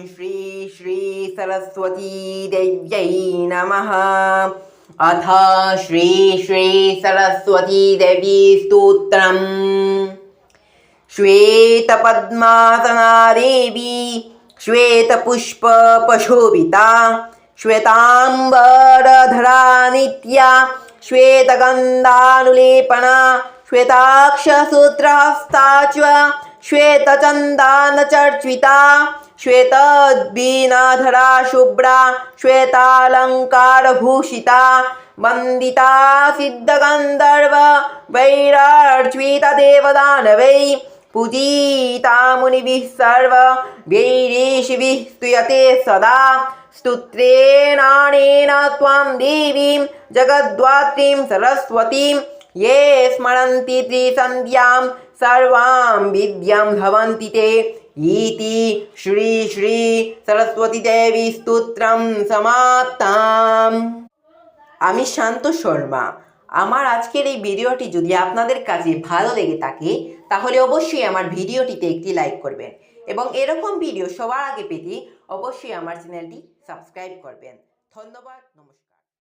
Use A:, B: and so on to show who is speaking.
A: श्री श्री सरस्वती देव्यै नमः। अथ श्री श्री सरस्वती देवी स्तोत्रम्। श्वेतपद्मासना देवी श्वेतपुष्पशोभिता श्वेताम्बरधरा नित्या श्वेतगन्धानुलेपना श्वेताक्षसूत्रहस्ता च श्वेतचन्दानचर्चिता श्वेतद्बीनाधरा शुभ्रा श्वेतालङ्कारभूषिता वन्दिता सिद्धगन्धर्व वैरार्ज्वितदेवदानवै पूजिता मुनिभिः सर्व वैरीषिभिः स्तूयते सदा। स्तुत्रेणानेन त्वां देवीं जगद्वात्रीं सरस्वतीं ये स्मरन्ति त्रिसन्ध्यां सर्वां विद्यां भवन्ति ते। ইতি শ্রী শ্রী সরস্বতী দেবী স্তোত্রম সমাপ্তাম আমি শান্ত শর্মা। আমার আজকের এই ভিডিওটি যদি আপনাদের কাছে ভালো লেগে থাকে, তাহলে অবশ্যই আমার ভিডিওটিতে একটি লাইক করবেন এবং এরকম ভিডিও সবার আগে পেতে অবশ্যই আমার চ্যানেলটি সাবস্ক্রাইব করবেন। ধন্যবাদ, নমস্কার।